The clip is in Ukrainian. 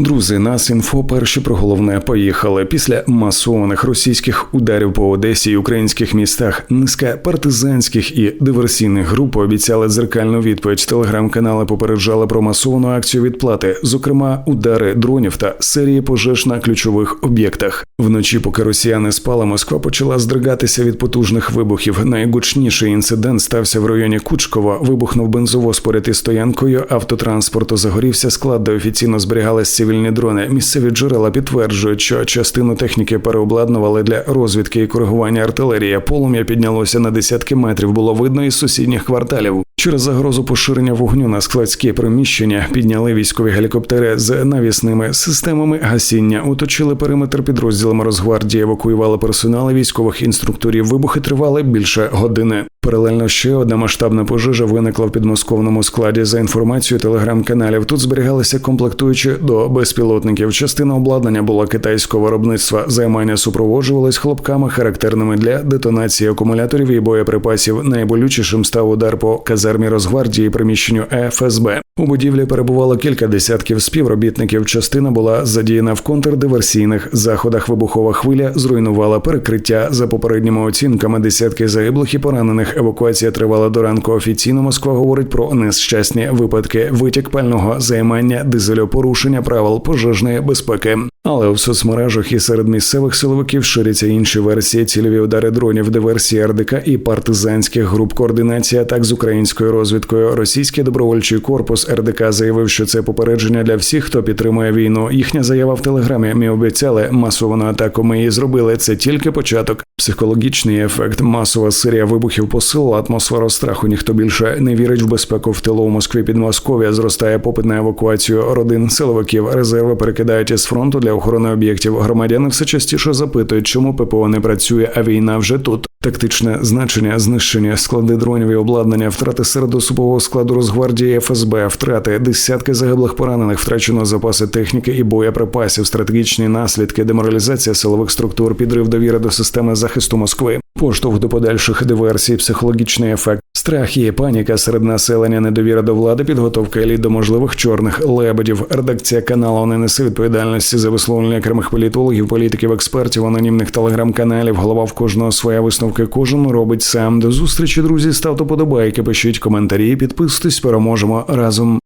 Друзі, нас інфо перші про головне поїхали. Після масованих російських ударів по Одесі і українських містах низка партизанських і диверсійних груп обіцяли дзеркальну відповідь. Телеграм-канали попереджали про масовану акцію відплати, зокрема удари дронів та серії пожеж на ключових об'єктах. Вночі, поки росіяни спали, Москва почала здригатися від потужних вибухів. Найгучніший інцидент стався в районі Кучкова. Вибухнув бензовоз поряд із стоянкою автотранспорту. Загорівся склад, де офіційно зберігались цивільні дрони. Місцеві джерела підтверджують, що частину техніки переобладнували для розвідки і коригування артилерії. Полум'я піднялося на десятки метрів. Було видно із сусідніх кварталів. Через загрозу поширення вогню на складські приміщення підняли військові гелікоптери з навісними системами гасіння, оточили периметр підрозділами Росгвардії, евакуювали персонали військових інструкторів. Вибухи тривали більше години. Паралельно ще одна масштабна пожежа виникла в підмосковному складі. За інформацією телеграм-каналів, тут зберігалися комплектуючі до безпілотників. Частина обладнання була китайського виробництва. Займання супроводжувались хлопками, характерними для детонації акумуляторів і боєприпасів. Найболючішим став удар по казармі Росгвардії, приміщенню ФСБ. У будівлі перебувало кілька десятків співробітників. Частина була задіяна в контрдиверсійних заходах. Вибухова хвиля зруйнувала перекриття за попередніми оцінками. Десятки загиблих і поранених. Евакуація тривала до ранку. Офіційно Москва говорить про нещасні випадки, витік пального займання, дизелю, порушення правил пожежної безпеки. Але в соцмережах і серед місцевих силовиків ширяться інші версії: цільові удари дронів, диверсії РДК і партизанських груп координації атак з українською розвідкою. Російський добровольчий корпус РДК заявив, що це попередження для всіх, хто підтримує війну. Їхня заява в телеграмі. Ми обіцяли масовану атаку. Ми її зробили. Це тільки початок. Психологічний ефект, масова серія вибухів посилила атмосферу страху. Ніхто більше не вірить в безпеку в тилу у Москві. Підмосков'я зростає попит на евакуацію родин силовиків. Резерви перекидають із фронту для охорони об'єктів. Громадяни все частіше запитують, чому ППО не працює, а війна вже тут. Тактичне значення, знищення, склади дронів і обладнання, втрати серед особового складу Росгвардії ФСБ, втрати, десятки загиблих поранених, втрачено запаси техніки і боєприпасів, стратегічні наслідки, деморалізація силових структур, підрив довіри до системи захисту Москви, поштовх до подальших диверсій, психологічний ефект, страх і паніка серед населення, недовіра до влади, підготовка еліт до можливих чорних лебедів. Редакція каналу не несе відповідальності за висловлення окремих політологів, політиків, експертів, анонімних телеграм-каналів. Голова в кожного своя висновки. Кожен робить сам. До зустрічі, друзі. Ставте подобайки, пишіть коментарі, підписуйтесь, переможемо разом.